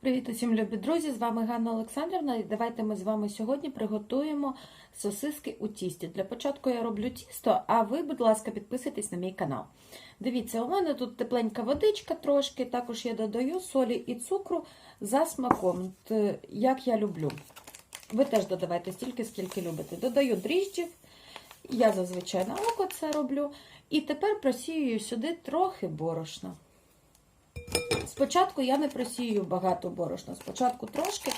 Привіт усім любі друзі! З вами Ганна Олександрівна. І давайте ми з вами сьогодні приготуємо сосиски у тісті. Для початку я роблю тісто, а ви, будь ласка, підписуйтесь на мій канал. Дивіться, у мене тут тепленька водичка трошки, також я додаю солі і цукру за смаком, як я люблю. Ви теж додавайте стільки, скільки любите. Додаю дріжджів, я зазвичай на око це роблю. І тепер просію сюди трохи борошна. Спочатку я не просію багато борошна, спочатку трошки,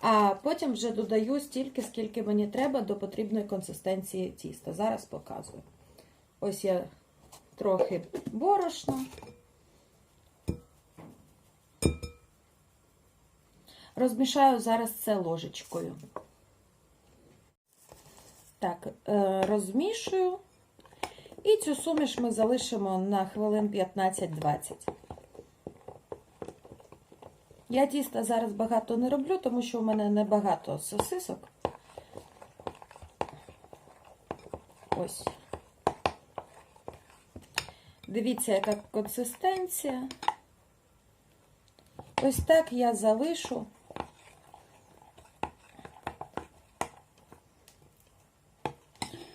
а потім вже додаю стільки, скільки мені треба до потрібної консистенції тіста. Зараз показую. Ось я трохи борошна. Розмішаю зараз це ложечкою. Так, розмішую. І цю суміш ми залишимо на хвилин 15-20. Я тіста зараз багато не роблю, тому що у мене небагато сосисок. Ось. Дивіться, яка консистенція. Ось так я залишу.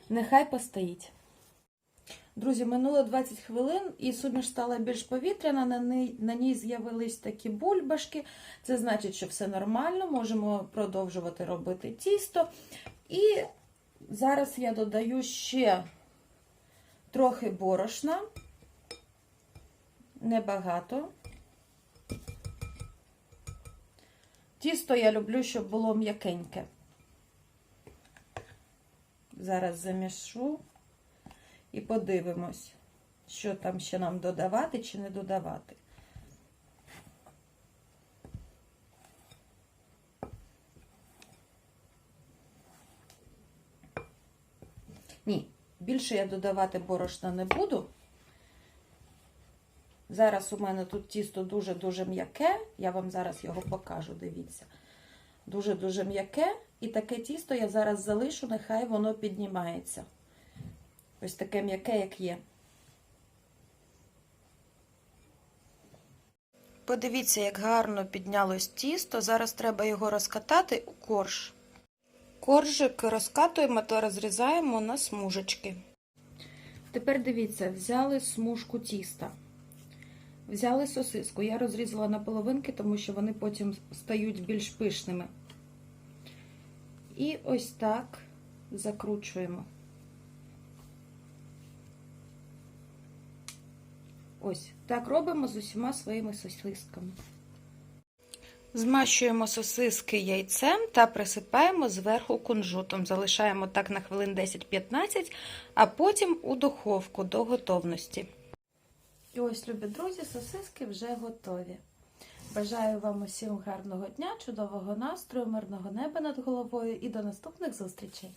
Нехай постоїть. Друзі, минуло 20 хвилин, і суміш стала більш повітряна, на ній, на ній з'явились такі бульбашки. Це значить, що все нормально, можемо продовжувати робити тісто. І зараз я додаю ще трохи борошна, небагато. Тісто я люблю, щоб було м'якеньке. Зараз замішу. І подивимось, що там ще нам додавати чи не додавати. Ні, більше я додавати борошна не буду. Зараз у мене тут тісто дуже-дуже м'яке, я вам зараз його покажу, дивіться. Дуже-дуже м'яке, і таке тісто я зараз залишу, нехай воно піднімається. Ось таке м'яке, як є. Подивіться, як гарно піднялось тісто. Зараз треба його розкатати у корж. Коржик розкатуємо та розрізаємо на смужечки. Тепер дивіться, взяли смужку тіста. Взяли сосиску. Я розрізала на половинки, тому що вони потім стають більш пишними. І ось так закручуємо. Ось так робимо з усіма своїми сосисками. Змащуємо сосиски яйцем та присипаємо зверху кунжутом. Залишаємо так на хвилин 10-15, а потім у духовку до готовності. І ось, любі друзі, сосиски вже готові. Бажаю вам усім гарного дня, чудового настрою, мирного неба над головою і до наступних зустрічей!